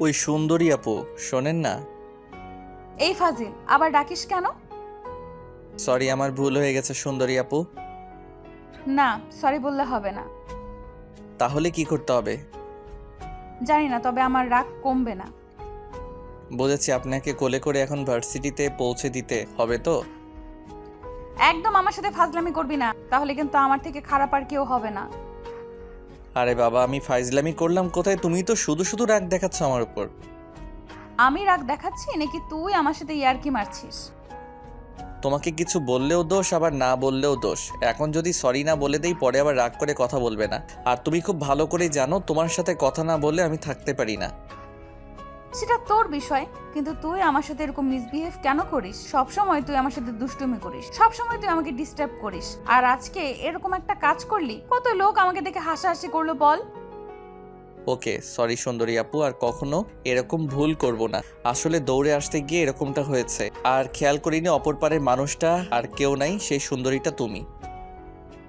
ওই সুন্দরী আপু শোনেন না। এই ফাজিল আবার ডাকিস কেন? সরি আমার ভুল হয়ে গেছে সুন্দরী আপু। না সরি বললে হবে না। তাহলে কি করতে হবে? জানি না তবে আমার রাগ কমবে না। বুঝেছি আপনাকে কোলে করে এখন ভার্সিটিতে পৌঁছে দিতে হবে তো? একদম আমার সাথে ফাজলামি করবি না তাহলে কিন্তু আমার থেকে খারাপ আর কেউ হবে না। আরে বাবা আমি ফাইজলামি করলাম কোথায়? তুমি তো শুধু শুধু রাগ দেখাচ্ছ আমার উপর। আমি রাগ দেখাচ্ছি নাকি তুই আমার সাথে ইয়ারকি মারছিস? তোমাকে কিছু বললেও দোষ আবার না বললেও দোষ। এখন যদি সরি না বলে দেই পরে আবার রাগ করে কথা বলবে না। আর তুমি খুব ভালো করে জানো তোমার সাথে কথা না বলে আমি থাকতে পারি না। সেটা তোর বিষয় কিন্তু তুই আমার সাথে এরকম মিসবিহেভ কেন করিস? সব সময় তুই আমার সাথে দুষ্টুমি করিস। সব সময় তুই আমাকে ডিস্টার্ব করিস। আর আজকে এরকম একটা কাজ করলি কত লোক আমাকে দেখে হাসাহাসি করল বল। ওকে সরি সুন্দরী আপু আর কখনো এরকম ভুল করব না। আসলে দৌড়ে আসতে গিয়ে এরকমটা হয়েছে। আর খেয়াল করিনি অপর পারের মানুষটা আর কেউ নাই সেই সুন্দরীটা তুমি।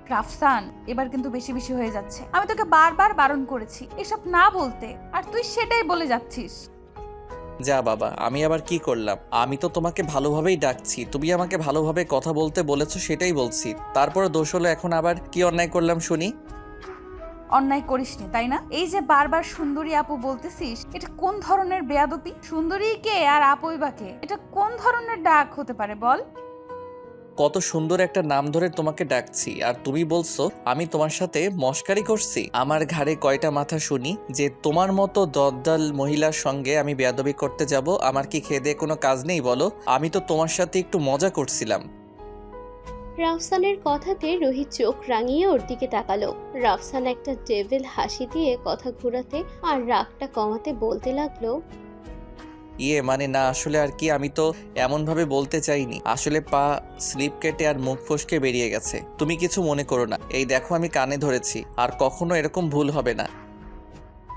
রাফসান এবার কিন্তু বেশি বেশি হয়ে যাচ্ছে। আমি তোকে বারবার বারণ করেছি এসব না বলতে। আর তুই সেটাই বলে যাচ্ছিস। যা বাবা, আমি আবার কি করলাম? আমি তো তোমাকে ভালোভাবেই ডাকছি। তুমি আমাকে ভালোভাবে কথা বলতে বলেছ, সেটাই বলছি। তারপরে দোষ হলো এখন আবার কি অন্যায় করলাম শুনি? অন্যায় করিসনি, তাই না? এই যে বারবার সুন্দরী আপু বলতেছিস, এটা কোন ধরনের বেয়াদপি সুন্দরী কে আর আপুই বা কে এটা কোন ধরনের ডাক হতে পারে বল? কত সুন্দর একটা নাম ধরে তোমাকে ডাকছি। আর তুমি বলছো, আমি তোমার সাথে মস্কারি করছি। আমার ঘাড়ে কয়টা মাথা শুনি যে তোমার মতো দদ্দাল মহিলার সঙ্গে আমি বেয়াদবি করতে যাব, আমার কি খেয়ে দেয়ে কোনো কাজ নেই বলো? আমি তো তোমার সাথে একটু মজা করছিলাম। রাফসানের কথাতে রোহিত চোখ রাঙিয়ে ওর দিকে তাকালো। রাফসান একটা ডেভিল হাসি দিয়ে কথা ঘোরাতে আর রাগটা কমাতে বলতে লাগল ইয়ে মানে না, আসলে আর কি, আমি তো এমনভাবে বলতে চাইনি। আসলে পা স্লিপ কেটে আর মুখ ফসকে বেরিয়ে গেছে। তুমি কিছু মনে করো না। এই দেখো, আমি কানে ধরেছি। আর কখনো এরকম ভুল হবে না।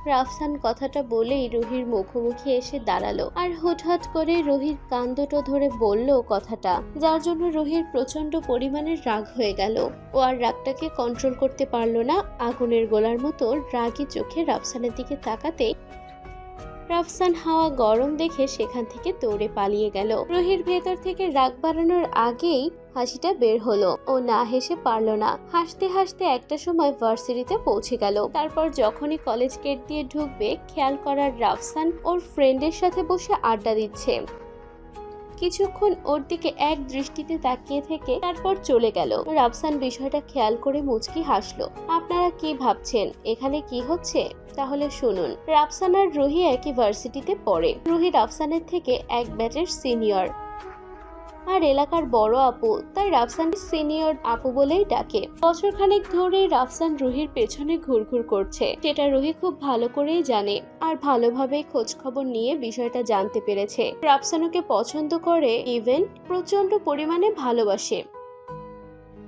রাফসান কথাটা বলেই রুহির মুখোমুখি এসে দাঁড়াল। আর হঠাৎ করে রুহির কান দুটো ধরে বলল কথাটা, যার জন্য রুহির প্রচণ্ড পরিমাণের রাগ হয়ে গেল। ও আর রাগটাকে কন্ট্রোল করতে পারল না। আগুনের গোলার মতো রাগী চোখে রাফসানের দিকে তাকাতে রাফসান হাওয়া গরম দেখে সেখান থেকে দৌড়ে পালিয়ে গেল। রোহির ভেতর থেকে রাগ বাড়ানোর আগেই হাসিটা বের হলো। ও না হেসে পারল না। হাসতে হাসতে একটা সময় ভার্সিটিতে পৌঁছে গেল। তারপর যখনই কলেজ গেট দিয়ে ঢুকবে, খেয়াল করার রাফসান ওর ফ্রেন্ডের সাথে বসে আড্ডা দিচ্ছে। কিছুক্ষণ ওর দিকে এক দৃষ্টিতে তাকিয়ে থেকে তারপর চলে গেল। রাফসান বিষয়টা খেয়াল করে মুচকি হাসলো। আপনারা কি ভাবছেন? এখানে কি হচ্ছে? তাহলে শুনুন। রাফসান আর রুহি একই ভার্সিটিতে পড়ে। রুহি রাফসানের থেকে এক ব্যাচের সিনিয়র আর এলাকার বড় আপু, তাই রাফসান সিনিয়র আপু বলেই ডাকে। বছর খানেক ধরে রাফসান রুহির পেছনে ঘুরঘুর করছে। সেটা রুহি খুব ভালো করেই জানে আর ভালোভাবে খোঁজ খবর নিয়ে বিষয়টা জানতে পেরেছে। রাফসান ওকে পছন্দ করে ইভেন প্রচণ্ড পরিমাণে ভালোবাসে।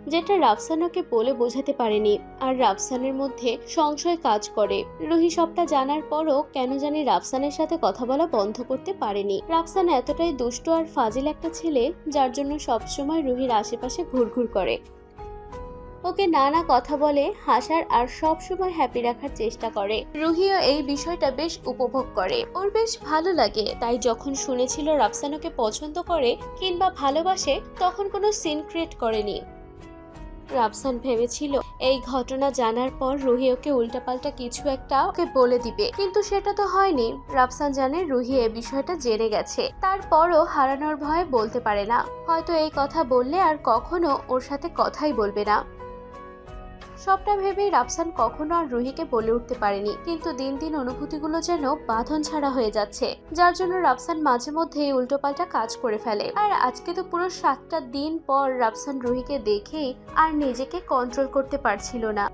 যেটা রাফসান ওকে বলে বোঝাতে পারেনি। আর রাফসানের মধ্যে সংশয় কাজ করে। রুহি সবটা জানার পরও কেন জানি রাফসানের সাথে কথা বলা বন্ধ করতে পারেনি। রাফসান এতটাই দুষ্ট আর ফাজিল একটা ছেলে, যার জন্য সবসময় রুহির আশেপাশে ঘুরঘুর করে। ওকে নানা কথা বলে, হাসার আর সব সময় হ্যাপি রাখার চেষ্টা করে। রুহিও এই বিষয়টা বেশ উপভোগ করে। ওর বেশ ভালো লাগে। তাই যখন শুনেছিল রাফসান ওকে পছন্দ করে কিংবা ভালোবাসে, তখন কোনো সিন ক্রিয়েট করেনি। রাফসান ভেবেছিল, এই ঘটনা জানার পর রুহি ওকে উল্টাপাল্টা কিছু একটা ওকে বলে দিবে। কিন্তু সেটা তো হয়নি। রাফসান জানে রুহি এ বিষয়টা জেনে গেছে। তারপরও হারানোর ভয়ে বলতে পারে না। হয়তো এই কথা বললে আর কখনো ওর সাথে কথাই বলবে না। সবটা ভেবেই রাফসান কখনো আর রুহিকে বলে উঠতে পারেনি। কিন্তু দিন দিন অনুভূতিগুলো যেন বাঁধন ছাড়া হয়ে যাচ্ছে। যার জন্য রাফসান মাঝে মধ্যে উল্টোপাল্টা কাজ করে ফেলে। আর আজকে তো পুরো সাতটা দিন পর রাফসান রুহিকে দেখে আর নিজেকে কন্ট্রোল করতে পারছিল না।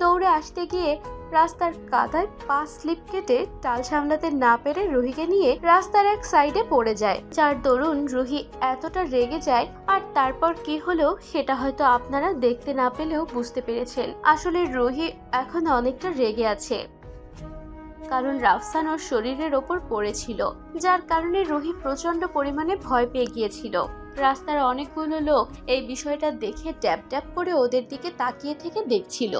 দৌড়ে আসতে গিয়ে রাস্তার কাদায় পা স্লিপ কেটে টাল সামলাতে না পেরে রুহিকে নিয়ে রাস্তার এক সাইডে পড়ে যায়। যার দরুন রুহি এতটা রেগে যায়, আর তারপর কি হলো সেটা হয়তো আপনারা দেখতে না পেলেও বুঝতে পেরেছেন। আসলে রুহি এখন অনেকটা রেগে আছে। কারণ রাফসান ওর শরীরের ওপর পড়েছিল, যার কারণে রুহি প্রচণ্ড পরিমাণে ভয় পেয়ে গিয়েছিল। রাস্তার অনেকগুলো লোক এই বিষয়টা দেখে ট্যাপ ট্যাপ করে ওদের দিকে তাকিয়ে থেকে দেখছিল।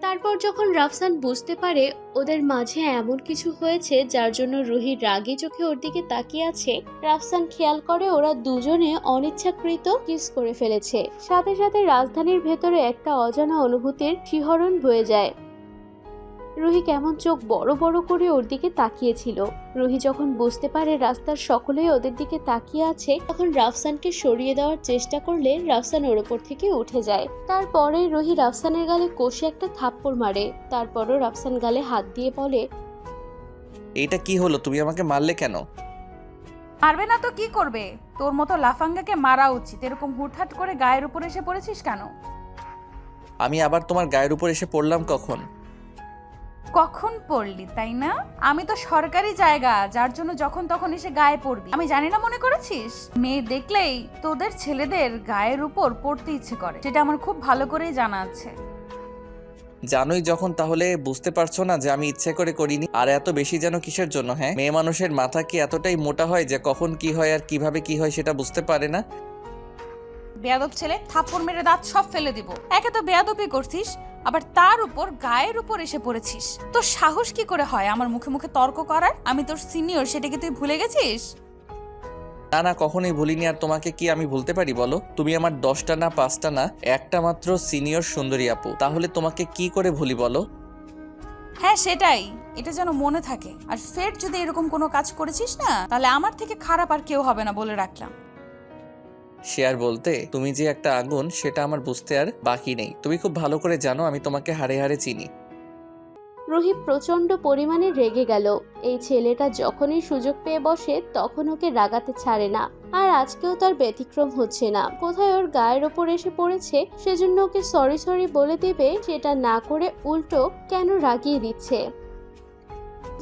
তারপর যখন রাফসান বুঝতে পারে ওদের মাঝে এমন কিছু হয়েছে যার জন্য রুহি রাগে চোখে ওর দিকে তাকিয়ে আছে, রাফসান খেয়াল করে ওরা দুজনে অনিচ্ছাকৃত কিস করে ফেলেছে। সাথে সাথে রাজধানীর ভেতরে একটা অজানা অনুভূতির শিহরণ বয়ে যায়। রুহি কেমন চোখ বড় বড় করে ওর দিকে তাকিয়েছিল। রুহি যখন বুঝতে পারে রাস্তার সকলেই ওদের দিকে তাকিয়ে আছে তখন রাফসানকে সরিয়ে দেওয়ার চেষ্টা করলে রাফসান ওর ওপর থেকে উঠে যায়। তারপরে রুহি রাফসানের গালে কষে একটা থাপ্পড় মারে। তারপরও রাফসান গালে হাত দিয়ে বলে এটা কি হলো? তুমি আমাকে মারলে কেন? পারবে না তো কি করবে? তোর মতো লাফাঙ্গাকে মারা উচিত। এরকম হুটহাট করে গায়ের উপর এসে পড়েছিস কেন? আমি আবার তোমার গায়ের উপর এসে পড়লাম কখন? কখন পড়লি, তাই না? আমি তো সরকারি জায়গা, যার জন্য যখন তখন এসে গায়ে পড়বি। আমি জানি না মনে করেছিস? মেয়ে দেখলেই তোদের ছেলেদের গায়ের উপর পড়তে ইচ্ছে করে। সেটা আমার খুব ভালো করেই জানা আছে। জানোই যখন, তাহলে বুঝতে পারছ না যে আমি ইচ্ছে করে করিনি। আর এত বেশি যেন কিসের জন্য হ্যাঁ? মেয়ে মানুষের মাথা কি এতটাই মোটা হয় যে কখন কি হয় আর কীভাবে কি হয় সেটা বুঝতে পারে না? বেয়াদব ছেলে থাপ্পড় মেরে দাঁত সব ফেলে দিব। একে তো বেয়াদবি করছিস আবার তার উপর গায়ের উপর এসে পড়েছিস। তোর সাহস কি করে হয় আমার মুখে মুখে তর্ক করার? আমি তোর সিনিয়র সেটাকে তুই ভুলে গেছিস? না না কখনোই ভুলিনি আর তোমাকে কি আমি ভুলতে পারি বলো? তুমি আমার দশটা না পাঁচটা না একটা মাত্র সিনিয়র সুন্দরী আপু। তাহলে তোমাকে কি করে ভুলি বলো? হ্যাঁ সেটাই। এটা যেন মনে থাকে। আর ফের যদি এরকম কোনো কাজ করেছিস না তাহলে আমার থেকে খারাপ আর কেউ হবে না বলে রাখলাম। আর বলতে, তুমি যে একটা আগুন, সেটা আমার বুঝতে আর বাকি নেই। তুমি খুব ভালো করে জানো, আমি তোমাকে হাড়ে হাড়ে চিনি। রুহি প্রচণ্ড পরিমাণে রেগে গেল। এই ছেলেটা যখনই সুযোগ পেয়ে বসে, তখন ওকে রাগাতে ছাড়ে না। আর আজকেও তার ব্যতিক্রম হচ্ছে না। কোথায় ওর গায়ের ওপর এসে পড়েছে, সেজন্য ওকে সরি সরি বলে দেবে, সেটা না করে উল্টো কেন রাগিয়ে দিচ্ছে?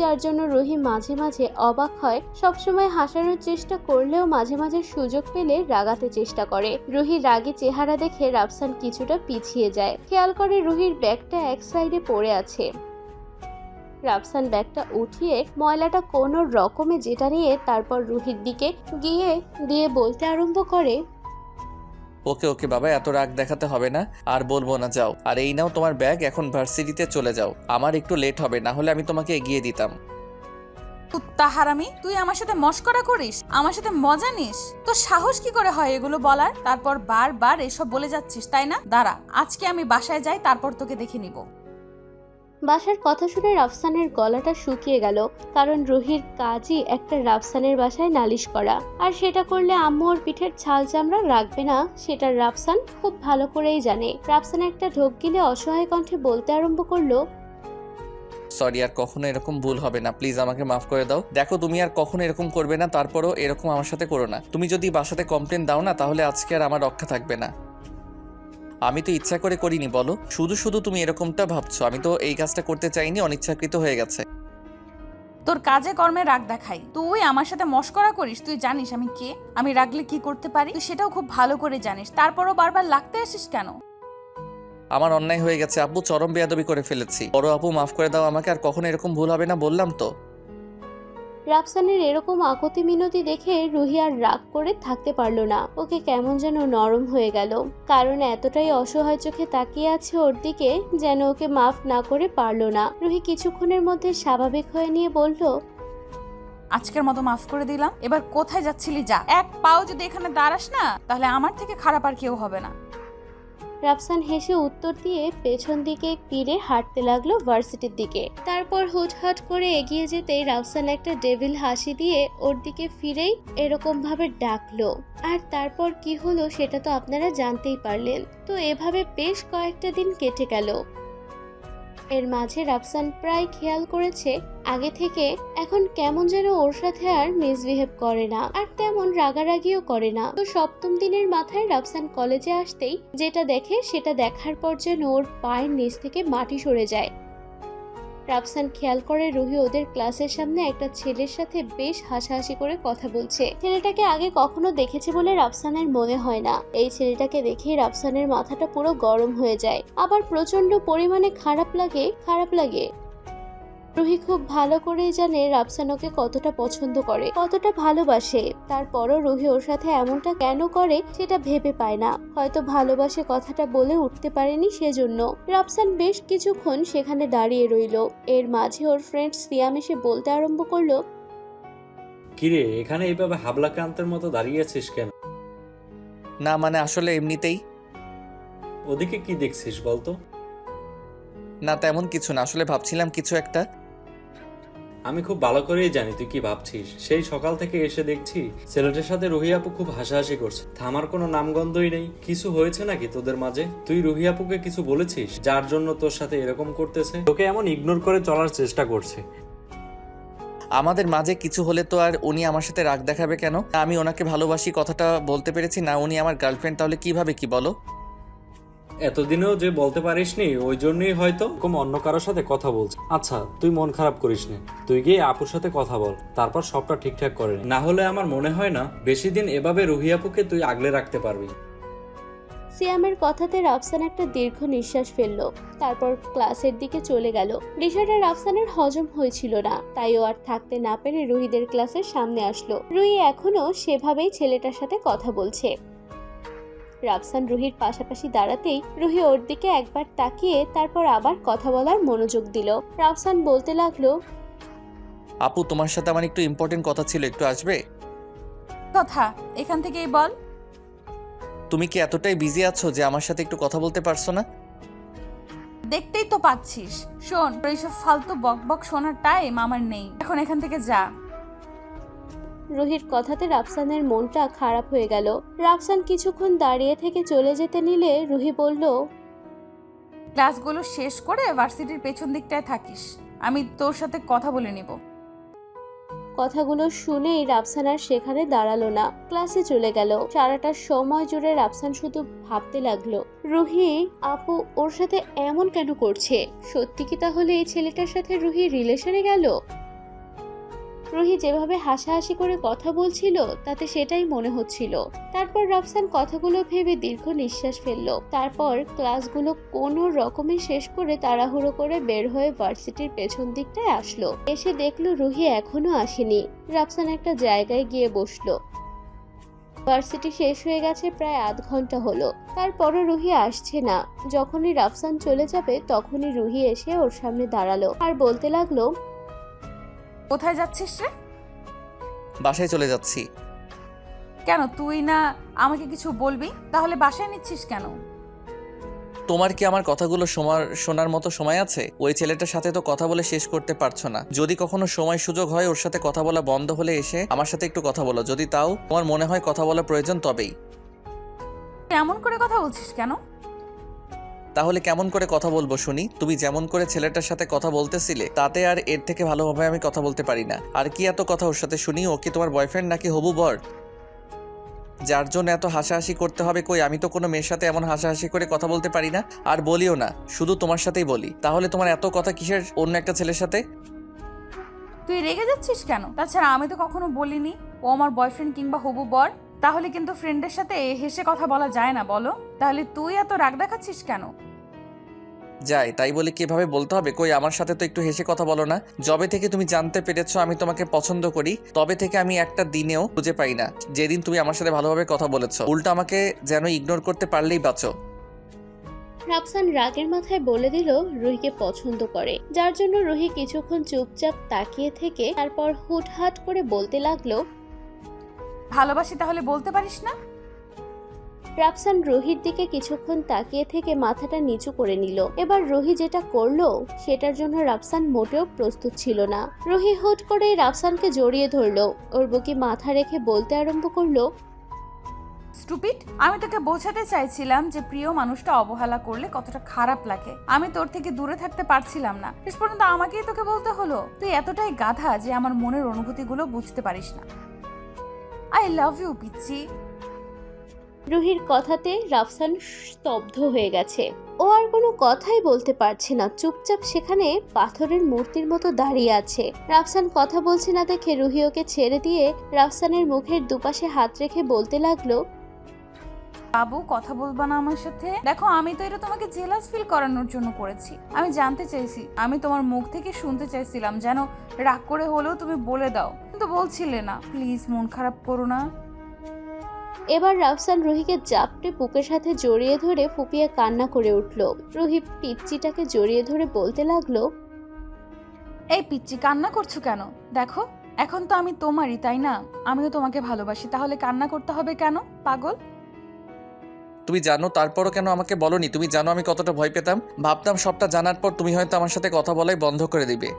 যার জন্য রুহি মাঝে মাঝে অবাক হয়, সবসময় হাসানোর চেষ্টা করলেও মাঝে মাঝে সুযোগ পেলে রাগাতে চেষ্টা করে। রুহির রাগে চেহারা দেখে রাফসান কিছুটা পিছিয়ে যায়। খেয়াল করে রুহির ব্যাগটা এক সাইডে পড়ে আছে। রাফসান ব্যাগটা উঠিয়ে ময়লাটা কোনো রকমে যেটা নিয়ে তারপর রুহির দিকে গিয়ে, দিয়ে বলতে আরম্ভ করে ওকে ওকে বাবা, এত রাগ দেখাতে হবে না। আর বলব না, যাও। আর এই নাও তোমার ব্যাগ, এখন ভার্সিটিতে চলে যাও। আমার একটু লেট হবে, না হলে আমি তোমাকে এগিয়ে দিতাম। কুত্তা হারামি, তুই আমার সাথে মস্করা করিস? আমার সাথে মজা নিস? তো সাহস কি করে হয় এগুলো বলার? তারপর বারবার এসব বলে যাচ্ছিস, তাই না? দাঁড়া, আজকে আমি বাসায় যাই, তারপর তোকে দেখে নিব। বাসার কথা শুনে রাফসানের গলাটা শুকিয়ে গেল, কারণ রুহির কাজই একটা রাফসানের বাসায় নালিশ করা। আর সেটা করলে আম্মু ওর পিঠের ছাল চামড়া রাখবে না, সেটা রাফসান খুব ভালো করেই জানে। রাফসান একটা ঢোক গিলে অসহায় কণ্ঠে বলতে আরম্ভ করল সরি আর কখনো এরকম ভুল হবে না। প্লিজ আমাকে মাফ করে দাও। দেখো, তুমি আর কখনো এরকম করবে না, তারপরও এরকম আমার সাথে করো না। তুমি যদি বাসাতে কমপ্লেন দাও না, তাহলে আজকে আর আমার রক্ষা থাকবে না। আমি তো ইচ্ছা করে করিনি বলো। শুধু শুধু তুমি এরকমটা ভাবছ। আমি তো এই কাজটা করতে চাইনি অনিচ্ছাকৃত হয়ে গেছে। তোর কাজে কর্মে রাগ দেখাই। তুই আমার সাথে মস্করা করিস তুই জানিস আমি কে? আমি রাগলে কি করতে পারি? তুই সেটাও খুব ভালো করে জানিস। তারপরও বারবার লাগতে আসিস কেন? আমার অন্যায় হয়ে গেছে আব্বু চরম বেয়াদবি করে ফেলেছি। বড় আপু মাফ করে দাও আমাকে আর কখনো এরকম ভুল হবে না বললাম তো। রাফসানের এরকম আকতি মিনতি দেখে রুহি আর রাগ করে থাকতে পারল না। ওকে কেমন যেন নরম হয়ে গেল। কারণ এতটাই অসহায় চোখে তাকিয়ে আছে ওর দিকে যেন ওকে মাফ না করে পারল না। রুহি কিছুক্ষণের মধ্যে স্বাভাবিক হয়ে নিয়ে বলল, আজকের মতো মাফ করে দিলাম। এবার কোথায় যাচ্ছিলি যা? এক পাও যদি এখানে দাঁড়াস না, তাহলে আমার থেকে খারাপ আর কেউ হবে না। রাফসান হেসে উত্তর দিয়ে পেছন দিকে ফিরে হাঁটতে লাগল ভার্সিটির দিকে। তারপর হুটহাট করে এগিয়ে যেতেই রাফসান একটা ডেভিল হাসি দিয়ে ওর দিকে ফিরেই এরকম ভাবে ডাকলো। আর তারপর কি হলো সেটা তো আপনারা জানতেই পারলেন। তো এভাবে বেশ কয়েকটা দিন কেটে গেল। এর মাঝে রাফসান প্রায় খেয়াল করেছে আগে থেকে এখন কেমন যেন ওর সাথে আর মিসবিহেভ করে না, আর তেমন রাগারাগিও করে না। তো সপ্তম দিনের মাথায় রাফসান কলেজে আসতেই যেটা দেখে সেটা দেখার পর যেন ওর পায়ের নিচ থেকে মাটি সরে যায়। রাফসান খেয়াল করে রুহি ওদের ক্লাসের সামনে একটা ছেলের সাথে বেশ হাসাহাসি করে কথা বলছে। ছেলেটাকে আগে কখনো দেখেছে বলে রাফসানের মনে হয় না। এই ছেলেটাকে দেখে রাফসানের মাথাটা পুরো গরম হয়ে যায়। আবার প্রচণ্ড পরিমাণে খারাপ লাগে খারাপ লাগে। রুহি খুব ভালো করেই জানে রাফসান ওকে কতটা পছন্দ করে কতটা ভালোবাসে। তারপরও রুহি ওর সাথে এমনটা কেন করে সেটা ভেবে পায় না। হয়তো ভালোবাসে কথাটা বলে উঠতে পারেনি সেজন্য। রাফসান বেশ কিছুক্ষণ সেখানে দাঁড়িয়ে রইল। এর মাঝে ওর ফ্রেন্ড সিয়াম এসে বলতে আরম্ভ করল কিরে এখানে এইভাবে হাবলাক্রান্তের মতো দাঁড়িয়ে আছিস কেন? না মানে আসলে এমনিতেই। ওদিকে কি দেখছিস বলতো? না তেমন কিছু না আসলে ভাবছিলাম কিছু একটা। আমি খুব ভালো করেই জানি, তুই কি ভাবছিস? সেই সকাল থেকে এসে দেখছি, ছেলেটার সাথে রুহি আপু খুব হাসাহাসি করছে। থামার কোনো নামগন্ধই নেই। কিছু হয়েছে নাকি তোদের মাঝে? তুই রুহি আপুকে কিছু বলেছিস, যার জন্য তোর সাথে এরকম করতেছে? তোকে এমন ইগনোর করে চলার চেষ্টা করছে। আমাদের মাঝে কিছু হলে তো আর উনি আমার সাথে রাগ দেখাবে কেন? আমি ওনাকে ভালোবাসি কথাটা বলতে পেরেছি, না উনি আমার গার্লফ্রেন্ড তাহলে কীভাবে কি বলো? এতদিনেও যে বলতে পারিসনি, ওই জন্যই হয়তো কম অন্য কারোর সাথে কথা বলছে। আচ্ছা তুই মন খারাপ করিস নে তুই গিয়ে আপুর সাথে কথা বল, তারপর সবটা ঠিকঠাক করে না। হলে আমার মনে হয় না, বেশি দিন এভাবে রুহি আপুকে তুই আগলে রাখতে পারবি। সিয়ামের কথাতে রাফসান একটা দীর্ঘ নিঃশ্বাস ফেলল, তারপর ক্লাসের দিকে চলে গেল। বিষয়টা রাফসানের হজম হয়েছিল না, তাই ও আর থাকতে না পেরে রুহিদের ক্লাসের সামনে আসলো। রুহি এখনও সেভাবেই ছেলেটার সাথে কথা বলছে। রাফসান রুহির পাশাপাশি দাঁড়াতেই রুহি ওর দিকে একবার তাকিয়ে তারপর আবার কথা বলার মনোযোগ দিল। রাফসান বলতে লাগল আপু তোমার সাথে আমার একটু ইম্পর্টেন্ট কথা ছিল একটু আসবে? কথা? এখান থেকেই বল। তুমি কি এতটাই বিজি আছো যে আমার সাথে একটু কথা বলতে পারছ না? দেখতেই তো পাচ্ছিস। শোন এইসব ফালতু বক বক শোনার টাইম আমার নেই। এখন এখান থেকে যা। রুহির কথাতে রাফসানের মনটা খারাপ হয়ে গেল। রাফসান কিছুক্ষণ দাঁড়িয়ে থেকে চলে যেতে নিলে রুহি বলল ক্লাসগুলো শেষ করে ভার্সিটির পেছন দিকটায় থাকিস। আমি তোর সাথে কথা বলে নিব। কথাগুলো শুনেই রাফসান আর সেখানে দাঁড়াল না। ক্লাসে চলে গেল। সারাটা সময় জুড়ে রাফসান শুধু ভাবতে লাগল রুহি আপু ওর সাথে এমন কেন করছে? সত্যি কি তাহলে এই ছেলেটার সাথে রুহি রিলেশনে গেল? রুহি যেভাবে হাসাহাসি করে কথা বলছিল, তাতে সেটাই মনে হচ্ছিল। তারপর রাফসান কথাগুলো ভেবে দীর্ঘ নিঃশ্বাস ফেলল। তারপর ক্লাসগুলো কোনো রকমে শেষ করে তাড়াহুড়ো করে বের হয়ে ভার্সিটির পেছন দিকটায় আসলো। এসে দেখল রুহি এখনও আসেনি। রাফসান একটা জায়গায় গিয়ে বসল। ভার্সিটি শেষ হয়ে গেছে প্রায় আধ ঘণ্টা হলো। তারপরও রুহি আসছে না। যখনই রাফসান চলে যাবে, তখনই রুহি এসে ওর সামনে দাঁড়াল। আর বলতে লাগল কোথায় যাচ্ছিস রে? বাসায় চলে যাচ্ছি। কেন তুই না আমাকে কিছু বলবি? তাহলে বাসায় নিচ্ছিস কেন? তোমার কি আমার কথাগুলো শোনার শোনার মতো সময় আছে? ওই ছেলেটার সাথে তো কথা বলে শেষ করতে পারছ না। যদি কখনো সময় সুযোগ হয় ওর সাথে কথা বলা বন্ধ হলে এসে আমার সাথে একটু কথা বলো। যদি তাও তোমার মনে হয় কথা বলা প্রয়োজন তবেই। এমন করে কথা বলছিস কেন? তাহলে কেমন করে কথা বলব শুনি? তুমি যেমন করে ছেলেটার সাথে কথা বলতেছিলে, তাতে আর এর থেকে ভালোভাবে আমি কথা বলতে পারি না। আর কি এত কথা ওর সাথে শুনি? ও কি তোমার বয়ফ্রেন্ড নাকি হবু বর? যার জন্য এত হাসাহাসি করতে হবে কই? আমি তো কোনো মেয়ের সাথে এমন হাসাহাসি করে কথা বলতে পারি না। আর বলিও না, শুধু তোমার সাথেই বলি। তাহলে তোমার এত কথা কিসের অন্য একটা ছেলের সাথে? তুই রেগে যাচ্ছিস কেন? তাছাড়া আমি তো কখনো বলিনি, ও আমার বয়ফ্রেন্ড কিংবা হবু বর। তাহলে কিন্তু ফ্রেন্ডের সাথে হেসে কথা বলা যায় না বলো। তাহলে তুই এত রাগ দেখাচ্ছিস কেন? যাই তাই বলে কীভাবে বলতে হবে? কই আমার সাথে তো একটু হেসে কথা বলো না। যবে থেকে তুমি জানতে পেরেছ আমি তোমাকে পছন্দ করি তবে থেকে আমি একটা দিনেও খুঁজে পাই না। যেদিন তুমি আমার সাথে ভালোভাবে কথা বলেছ উল্টো আমাকে যেন ইগনোর করতে পারলেই বাঁচো। রাফসান রাগের মাথায় বলে দিল রুহিকে পছন্দ করে। যার জন্য রুহি কিছুক্ষণ চুপচাপ তাকিয়ে থেকে তারপর হুটহাট করে বলতে লাগল ভালোবাসি তাহলে বলতে পারিস না? রাফসান রুহির দিকে কিছুক্ষণ তাকিয়ে থেকে মাথাটা নিচু করে নিল। এবার রোহি যেটা করল সেটার জন্য রাফসান মোটেও প্রস্তুত ছিল না। রোহি হুট করে রাফসানকে জড়িয়ে ধরলো। ওর বুকে মাথা রেখে বলতে আরম্ভ করল স্টুপিড আমি তোকে বোঝাতে চাইছিলাম যে প্রিয় মানুষটা অবহেলা করলে কতটা খারাপ লাগে। আমি তোর থেকে দূরে থাকতে পারছিলাম না। শেষ পর্যন্ত আমাকেই তোকে বলতে হলো। তুই এতটাই গাধা যে আমার মনের অনুভূতিগুলো বুঝতে পারিস না। আই লাভ ইউ পিচ্ছি রুহির কথাতে রাফসান স্তব্ধ হয়ে গেছে। ও আর কোনো কথাই বলতে পারছে না। চুপচাপ সেখানে পাথরের মূর্তির মতো দাঁড়িয়ে আছে। রাফসান কথা বলছে না দেখে রুহি ওকে ছেড়ে দিয়ে রাফসানের মুখের দুপাশে হাত রেখে বলতে লাগল বাবু কথা বলবা না আমার সাথে? দেখো আমি তো এটা তোমাকে জেলাস ফিল করানোর জন্য করেছি। আমি জানতে চাইছি আমি তোমার মুখ থেকে শুনতে চাইছিলাম যেন রাগ করে হলেও তুমি বলে দাও। কিন্তু বলছিলে না। প্লিজ মন খারাপ করো না। এবার রাফসান রুহিকে জাপটে বুকের সাথে জড়িয়ে ধরে ফুপিয়ে কান্না করে উঠল। রুহি পিচ্চিটাকে জড়িয়ে ধরে বলতে লাগল এই পিচ্চি কান্না করছ কেন? দেখো এখন তো আমি তোমারই তাই না? আমিও তোমাকে ভালোবাসি তাহলে কান্না করতে হবে কেন পাগল? তুমি জানো তারপরও কেন আমাকে বলনি? তুমি জানো আমি কতটা ভয় পেতাম? ভাবতাম সবটা জানার পর তুমি হয়তো আমার সাথে কথা বলাই বন্ধ করে দিবে।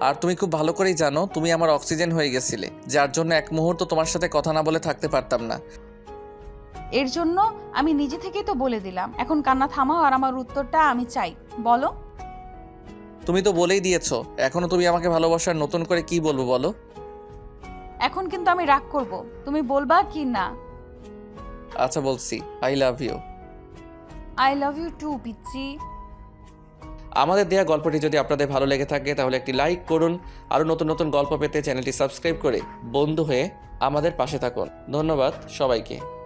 আর তুমি খুব ভালো করেই জানো তুমি আমার অক্সিজেন হয়ে গেছিলে যার জন্য এক মুহূর্ত তোমার সাথে কথা না বলে থাকতে পারতাম না। এর জন্য আমি নিজে থেকেই তো বলে দিলাম এখন কান্না থামাও আর আমার উত্তরটা আমি চাই বলো। তুমি তো বলেই দিয়েছ এখনও তুমি আমাকে ভালোবাসার নতুন করে কি বলব বলো? এখন কিন্তু আমি রাগ করব তুমি বলবা কি না? আচ্ছা বলছি I love you I love you too পিচ্ছি আমাদের দেয়া গল্পটি যদি আপনাদের ভালো লেগে থাকে, তাহলে একটি লাইক করুন। আরও নতুন নতুন গল্প পেতে চ্যানেলটি সাবস্ক্রাইব করে বন্ধু হয়ে আমাদের পাশে থাকুন। ধন্যবাদ সবাইকে।